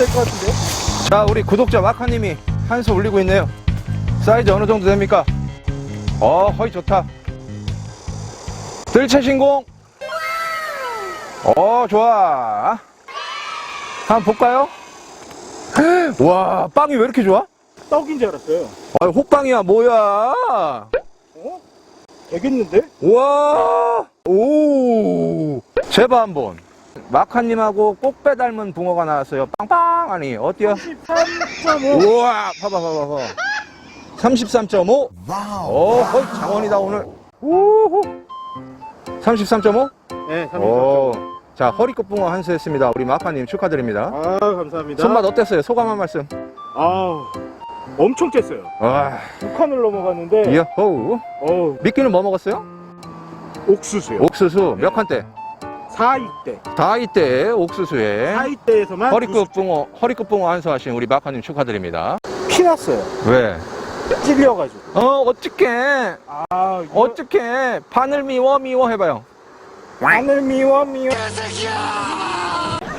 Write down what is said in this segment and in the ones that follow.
될 것 같은데? 자, 우리 구독자 마카님이 한 수 올리고 있네요. 사이즈 어느 정도 됩니까? 어, 허이 좋다. 들채 신공. 어, 좋아. 한번 볼까요? 와, 빵이 왜 이렇게 좋아? 떡인 줄 알았어요. 아, 호빵이야, 뭐야? 어? 되겠는데? 와, 오. 제발 한번. 마카님하고 꼭 빼닮은 붕어가 나왔어요. 빵빵! 아니, 어때요? 13.5. 우와, 봐봐, 봐봐, 봐봐. 33.5? 오, 거의 장원이다, 오늘. 우후. 33.5? 네, 33.5. 오. 자, 허리끝 붕어 한수 했습니다. 우리 마카님 축하드립니다. 아, 감사합니다. 손맛 어땠어요? 소감 한 말씀. 아, 엄청 쬐어요. 와, 두 칸을 넘어갔는데, 이어호. 어 미끼는 뭐 먹었어요? 옥수수요. 옥수수. 몇 칸대? 4이때. 다이때 옥수수에. 4이때에서만 허리끝 붕어, 허리끝 붕어 한수 하신 우리 마카님 축하드립니다. 피 났어요. 왜? 찔려가지고. 어, 어떡해. 아, 이거 어떡해. 바늘 미워, 미워 해봐요. 마늘 미워, 미워.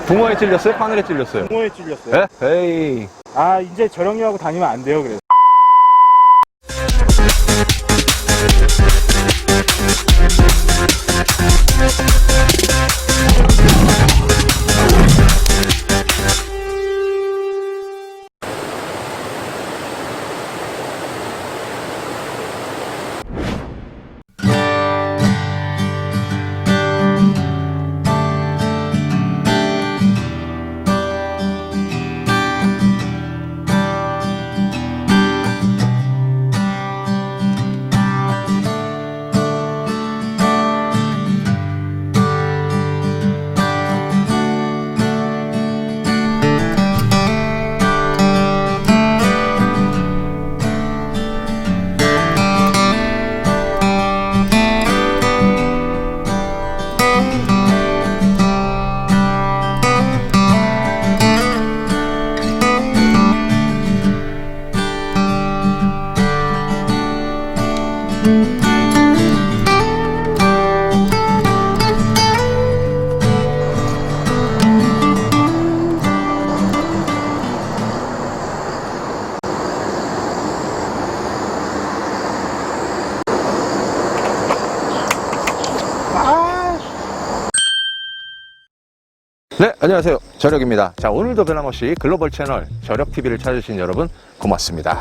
붕어에 찔렸어요? 바늘에 찔렸어요? 붕어에 찔렸어요. 에? 에이. 아, 이제 저령이하고 다니면 안 돼요, 그래서. なるほど。 네, 안녕하세요. 저력입니다. 자, 오늘도 변함없이 글로벌 채널 저력TV를 찾으신 여러분 고맙습니다.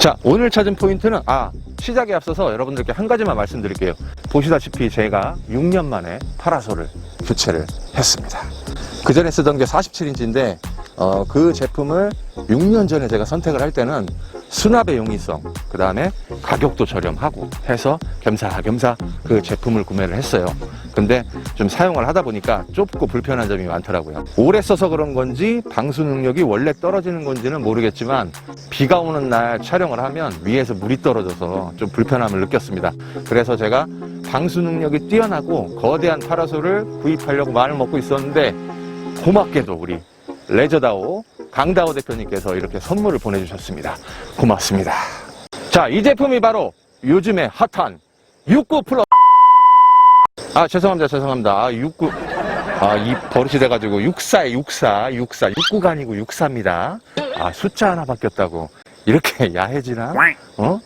자, 오늘 찾은 포인트는, 아, 시작에 앞서서 여러분들께 한 가지만 말씀드릴게요. 보시다시피 제가 6년 만에 파라솔을 교체를 했습니다. 그 전에 쓰던 게 47인치인데, 어, 그 제품을 6년 전에 제가 선택을 할 때는 수납의 용이성, 그 다음에 가격도 저렴하고 해서 겸사겸사 그 제품을 구매를 했어요. 근데 좀 사용을 하다 보니까 좁고 불편한 점이 많더라고요. 오래 써서 그런 건지 방수 능력이 원래 떨어지는 건지는 모르겠지만 비가 오는 날 촬영을 하면 위에서 물이 떨어져서 좀 불편함을 느꼈습니다. 그래서 제가 방수 능력이 뛰어나고 거대한 파라솔을 구입하려고 마음을 먹고 있었는데 고맙게도 우리 레저다오 강다오 대표님께서 이렇게 선물을 보내주셨습니다. 고맙습니다. 자, 이 제품이 바로 요즘에 핫한 69 플러스. 아, 죄송합니다. 죄송합니다. 아, 69. 아, 이 버릇이 돼가지고 64에 64, 64, 69가 아니고 64입니다. 아, 숫자 하나 바뀌었다고. 이렇게 야해지나? 어?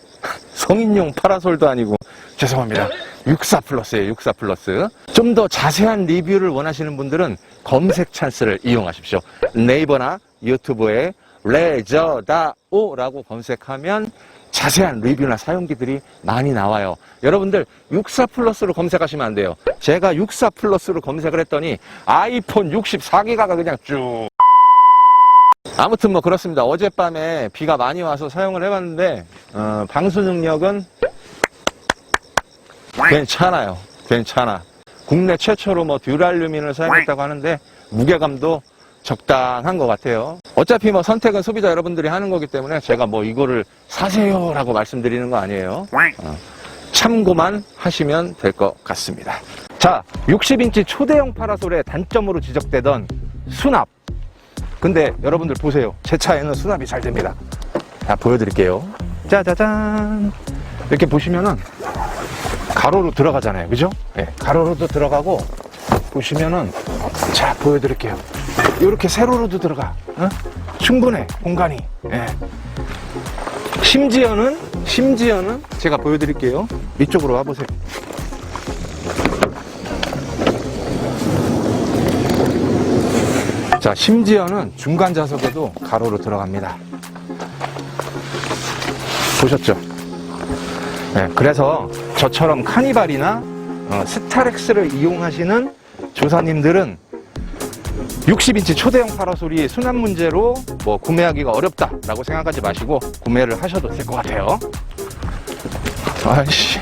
성인용 파라솔도 아니고 죄송합니다. 64 플러스예요. 64 플러스. 좀 더 자세한 리뷰를 원하시는 분들은 검색 찬스를 이용하십시오. 네이버나 유튜브에 레저다오라고 검색하면 자세한 리뷰나 사용기들이 많이 나와요. 여러분들 64 플러스로 검색하시면 안 돼요. 제가 64 플러스로 검색을 했더니 아이폰 64기가가 그냥 쭉 아무튼 뭐 그렇습니다. 어젯밤에 비가 많이 와서 사용을 해봤는데 어, 방수 능력은 괜찮아요. 괜찮아. 국내 최초로 뭐 듀랄루민을 사용했다고 하는데 무게감도 적당한 것 같아요. 어차피 뭐 선택은 소비자 여러분들이 하는 거기 때문에 제가 뭐 이거를 사세요라고 말씀드리는 거 아니에요. 어, 참고만 하시면 될 것 같습니다. 자, 60인치 초대형 파라솔의 단점으로 지적되던 수납. 근데 여러분들 보세요. 제 차에는 수납이 잘 됩니다. 자, 보여드릴게요. 짜자잔. 이렇게 보시면은 가로로 들어가잖아요. 그죠? 네, 가로로도 들어가고 보시면은 자, 보여드릴게요. 이렇게 세로로도 들어가. 어? 충분해 공간이. 예. 심지어는 심지어는 제가 보여드릴게요. 이쪽으로 와보세요. 자, 심지어는 중간 좌석에도 가로로 들어갑니다. 보셨죠? 네, 그래서 저처럼 카니발이나 어, 스타렉스를 이용하시는 조사님들은 60인치 초대형 파라솔이 순환 문제로 뭐 구매하기가 어렵다라고 생각하지 마시고 구매를 하셔도 될 것 같아요. 아이씨.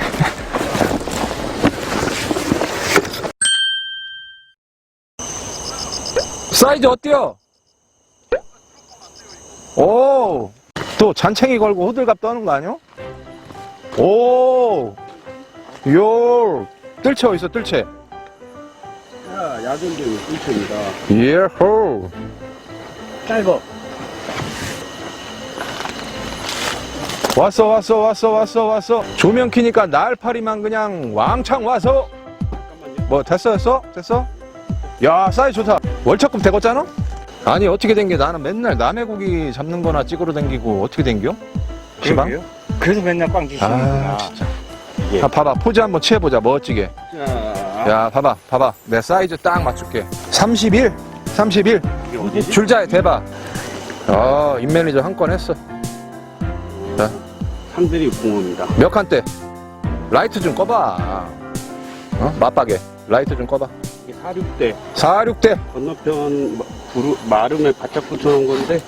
사이즈 어때요? 오, 또 잔챙이 걸고 호들갑 떠는 거 아니야? 오, 요, 뜰채 어딨어, 뜰채? 야, 야전쟁이 꿀입니다 예호. 짧어. 왔어, 왔어, 왔어, 왔어, 왔어. 조명 키니까 날파리만 그냥 왕창 와서. 뭐, 됐어, 됐어? 됐어? 야, 사이즈 좋다. 월척급 되겠잖아? 아니, 어떻게 된 게 나는 맨날 남의 고기 잡는 거나 찍으러 댕기고 어떻게 댕겨? 그러게요. 그래서 맨날 꽝 주시는구나. 아, 진짜. 자, 봐봐. 포즈 한번 취해보자. 멋지게. 자, 야, 봐봐, 봐봐. 내 사이즈 딱 맞출게. 31, 31. 이게 어디지? 줄자에 대봐. 아, 인매니저 한 건 했어. 자. 상들이 붕어입니다. 몇 칸대? 라이트 좀 꺼봐. 어? 맞박에. 라이트 좀 꺼봐. 이게 46대 46대. 건너편 마- 부르, 마름에 바짝 붙여놓은 건데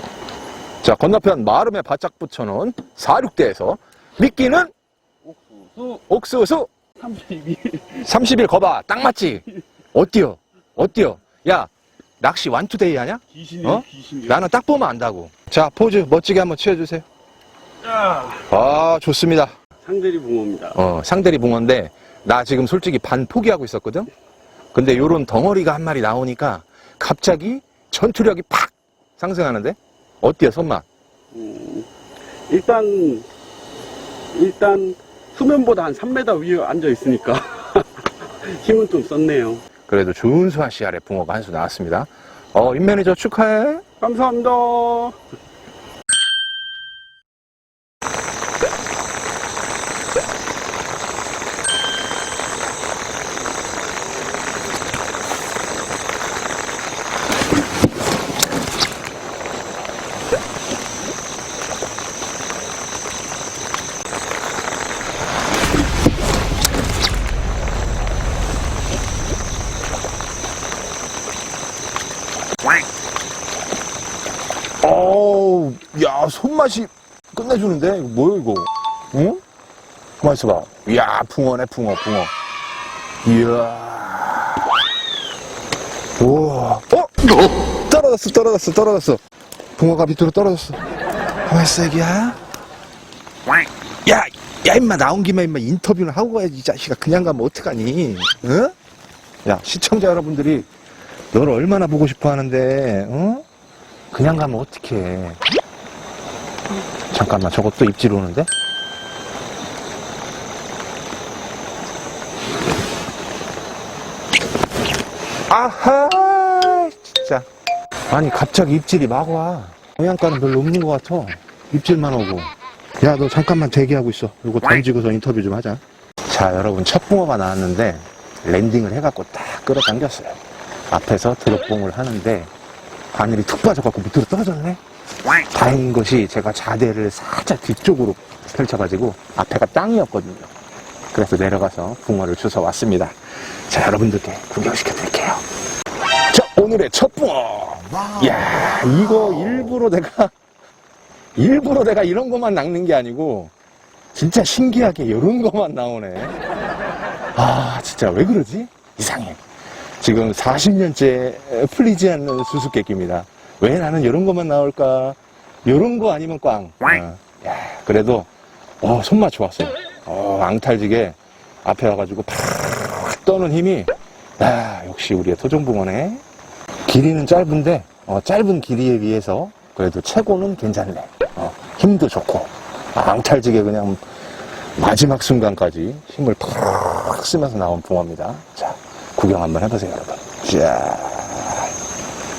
자, 건너편 마름에 바짝 붙여놓은 46대에서 미끼는 수 옥수수 32. 30일 거봐. 딱 맞지? 어때요? 어때요? 야, 낚시 완투데이 하냐? 귀신이 어? 귀신이. 나는 딱 보면 안다고. 자, 포즈 멋지게 한번 취해주세요. 자, 아, 좋습니다. 상들이 붕어입니다. 어, 상대리 붕어인데, 나 지금 솔직히 반 포기하고 있었거든? 근데 요런 덩어리가 한 마리 나오니까 갑자기 전투력이 팍 상승하는데? 어때요, 손맛? 음, 일단 일단 수면보다 한 3m 위에 앉아 있으니까 힘은 좀 썼네요. 그래도 준수한 씨알의 붕어가 한 수 나왔습니다. 어, 임매니저 축하해. 감사합니다. 어우, 야, 손맛이 끝내주는데? 이거 뭐야, 이거? 응? 가만 있어봐. 이야, 붕어네, 붕어, 붕어. 이야. 우와. 어? 떨어졌어, 떨어졌어, 떨어졌어. 붕어가 밑으로 떨어졌어. 가만 있어, 애기야. 야, 야, 임마, 나온 김에 임마 인터뷰는 하고 가야지, 이 자식아. 그냥 가면 어떡하니? 응? 야, 시청자 여러분들이 너를 얼마나 보고 싶어 하는데, 응? 그냥 가면 어떡해. 잠깐만, 저것도 입질 오는데? 아하! 진짜. 아니, 갑자기 입질이 막 와. 영양가는 별로 없는 것 같아. 입질만 오고. 야, 너 잠깐만 대기하고 있어. 이거 던지고서 인터뷰 좀 하자. 자, 여러분, 첫 붕어가 나왔는데, 랜딩을 해갖고 딱 끌어당겼어요. 앞에서 드롭봉을 하는데, 바늘이 툭 빠져갖고 밑으로 떨어졌네. 다행인 것이 제가 자대를 살짝 뒤쪽으로 펼쳐가지고 앞에가 땅이었거든요. 그래서 내려가서 붕어를 주워 왔습니다. 자, 여러분들께 구경시켜 드릴게요. 자, 오늘의 첫 붕어. 이야, 이거 일부러 내가, 일부러 내가 이런 것만 낚는 게 아니고, 진짜 신기하게 이런 것만 나오네. 아, 진짜 왜 그러지? 이상해. 지금 40년째 풀리지 않는 수수께끼입니다. 왜 나는 이런 것만 나올까? 이런 거 아니면 꽝. 어, 야, 그래도 어, 손맛 좋았어요. 어, 앙탈지게 앞에 와가지고 팍 떠는 힘이 야, 역시 우리의 토종붕어네. 길이는 짧은데 어, 짧은 길이에 비해서 그래도 최고는 괜찮네. 어, 힘도 좋고 아, 앙탈지게 그냥 마지막 순간까지 힘을 팍 쓰면서 나온 붕어입니다. 자, 구경 한번 해보세요, 여러분. 자,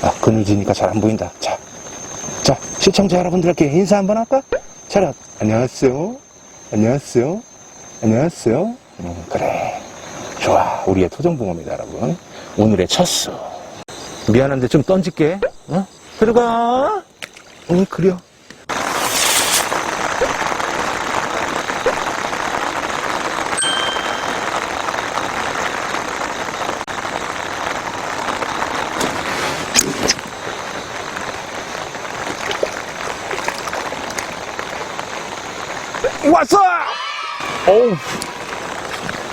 아, 그늘지니까 잘 안 보인다. 자, 자, 시청자 여러분들께 인사 한번 할까? 차렷. 안녕하세요. 안녕하세요. 안녕하세요. 음, 그래. 좋아. 우리의 토종붕어입니다, 여러분. 오늘의 첫 수. 미안한데 좀 던질게. 어? 들어가. 응, 그려. 왔어! 어우,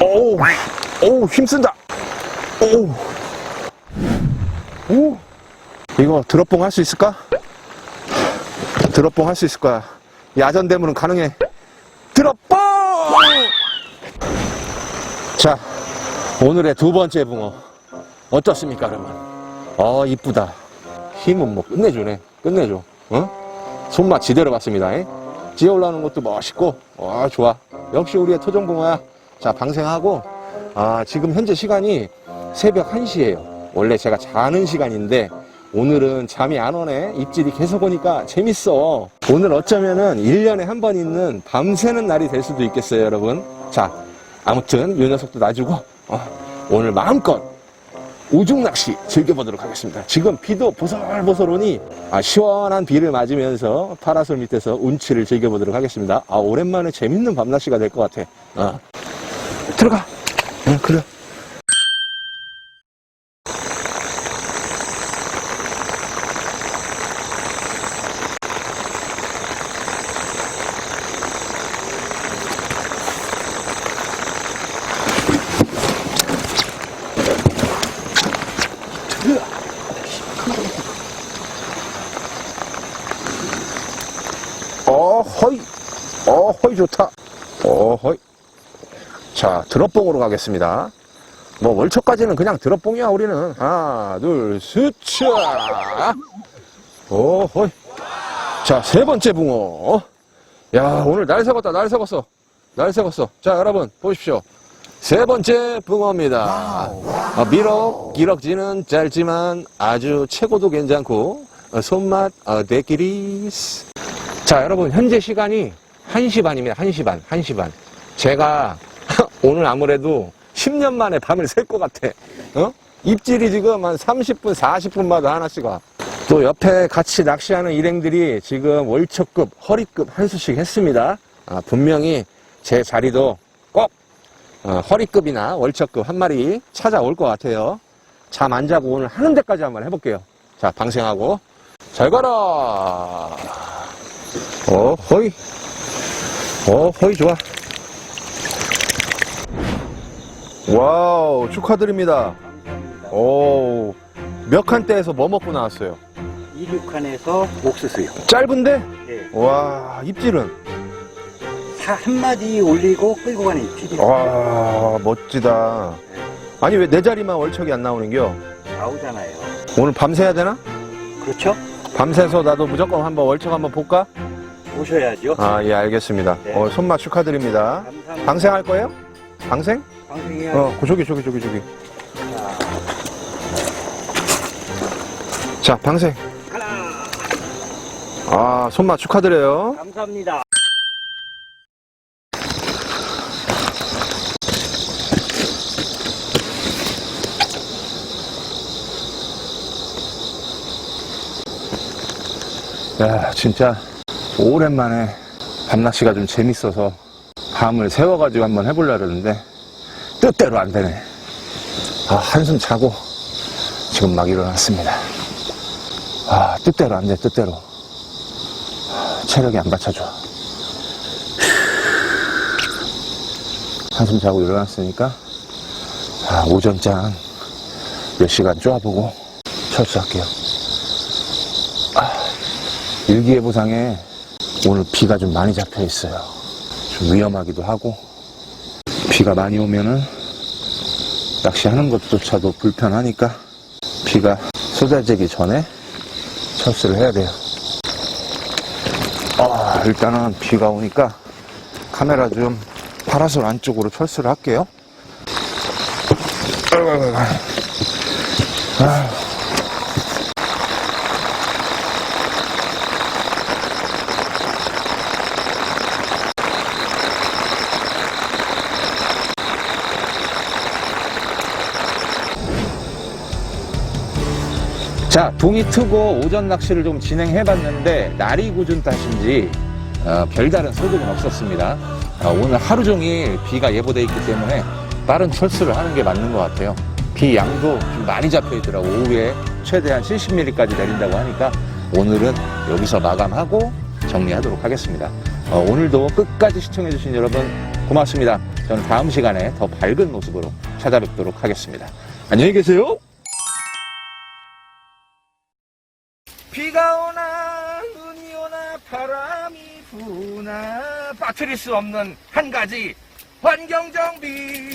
어우, 어우, 힘쓴다. 어우, 오, 이거 드롭봉 할 수 있을까? 드롭봉 할 수 있을 거야. 야전 대문은 가능해. 드롭봉! 자, 오늘의 두 번째 붕어. 어떻습니까, 그러면? 어, 이쁘다. 힘은 뭐 끝내주네. 끝내줘. 어? 손맛 지대로 봤습니다. 잉? 지어 올라오는 것도 멋있고, 와, 좋아. 역시 우리의 토종붕어야. 자, 방생하고, 아, 지금 현재 시간이 새벽 1시예요. 원래 제가 자는 시간인데, 오늘은 잠이 안 오네. 입질이 계속 오니까 재밌어. 오늘 어쩌면은 1년에 한 번 있는 밤새는 날이 될 수도 있겠어요, 여러분. 자, 아무튼, 요 녀석도 놔주고, 어, 오늘 마음껏 우중 낚시 즐겨보도록 하겠습니다. 지금 비도 보슬보슬 오니 아, 시원한 비를 맞으면서 파라솔 밑에서 운치를 즐겨보도록 하겠습니다. 아, 오랜만에 재밌는 밤낚시가 될 것 같아. 어. 들어가. 응, 그래. 어, 허이. 어, 허이 좋다. 어, 허이. 자, 드롭봉으로 가겠습니다. 뭐, 월초까지는 그냥 드롭봉이야, 우리는. 하나, 둘. 어, 허이. 자, 세 번째 붕어. 야, 오늘 날 새겼다, 날 새겼어. 날 새겼어. 자, 여러분, 보십시오. 세 번째 붕어입니다. 아, 비록 기럭지는 짧지만 아주 최고도 괜찮고, 어, 손맛, 어, 대끼리스. 자, 여러분, 현재 시간이 1시 반입니다. 1시 반, 1시 반. 제가 오늘 아무래도 10년 만에 밤을 샐 것 같아. 어? 입질이 지금 한 30분, 40분마다 하나씩 와. 또 옆에 같이 낚시하는 일행들이 지금 월초급, 허리급 한 수씩 했습니다. 아, 분명히 제 자리도 꼭 어, 허리급이나 월초급 한 마리 찾아올 것 같아요. 잠 안 자고 오늘 하는 데까지 한번 해볼게요. 자, 방생하고. 잘 가라! 어, 허이. 어, 허이 좋아. 와우, 축하드립니다. 오, 몇 칸대에서 뭐 먹고 나왔어요? 26칸에서 옥수수요. 짧은데? 예. 와, 입질은? 사, 한 마디 올리고 끌고 가는 입질이 와, 멋지다. 아니, 왜 내 자리만 월척이 안 나오는겨? 나오잖아요. 오늘 밤새야 되나? 그렇죠? 밤새서 나도 무조건 한번 월척 한번 볼까? 보셔야죠. 아, 예, 알겠습니다. 네. 어, 손맛 축하드립니다. 감사합니다. 방생할 거예요? 방생? 방생해야죠. 어, 저기, 저기, 저기, 저기. 자, 방생. 하나. 아, 손맛 축하드려요. 감사합니다. 야, 진짜 오랜만에 밤낚시가 좀 재밌어서 밤을 새워가지고 한번 해보려고 그러는데 뜻대로 안 되네. 아, 한숨 자고 지금 막 일어났습니다. 아, 뜻대로 안 돼, 뜻대로. 아, 체력이 안 받쳐줘. 한숨 자고 일어났으니까 아, 오전장 몇 시간 쪼아보고 철수할게요. 일기예보상에 오늘 비가 좀 많이 잡혀 있어요. 좀 위험하기도 하고 비가 많이 오면은 낚시하는 것조차도 불편하니까 비가 쏟아지기 전에 철수를 해야 돼요. 아, 일단은 비가 오니까 카메라 좀 파라솔 안쪽으로 철수를 할게요. 아. 자, 동이 트고 오전 낚시를 좀 진행해 봤는데 날이 굳은 탓인지 어, 별다른 소득은 없었습니다. 어, 오늘 하루 종일 비가 예보돼 있기 때문에 빠른 철수를 하는 게 맞는 것 같아요. 비 양도 좀 많이 잡혀 있더라고. 오후에 최대한 70mm까지 내린다고 하니까 오늘은 여기서 마감하고 정리하도록 하겠습니다. 어, 오늘도 끝까지 시청해 주신 여러분 고맙습니다. 저는 다음 시간에 더 밝은 모습으로 찾아뵙도록 하겠습니다. 안녕히 계세요. 부나 빠뜨릴 수 없는 한 가지 환경 정비.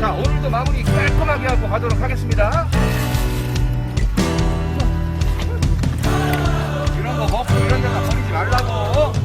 자 오늘도 마무리 깔끔하게 하고 가도록 하겠습니다. 이런 거 먹고 이런 데다 버리지 말라고.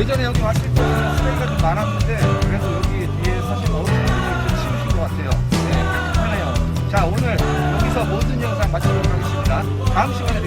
예전에 여기 왔을 때는 쓰레기가 좀 많았는데 그래도 여기 뒤에 사실 어르신분들이 좀 치우신 것 같아요. 네, 편해요. 자 오늘 여기서 모든 영상 마치도록 하겠습니다. 다음 시간에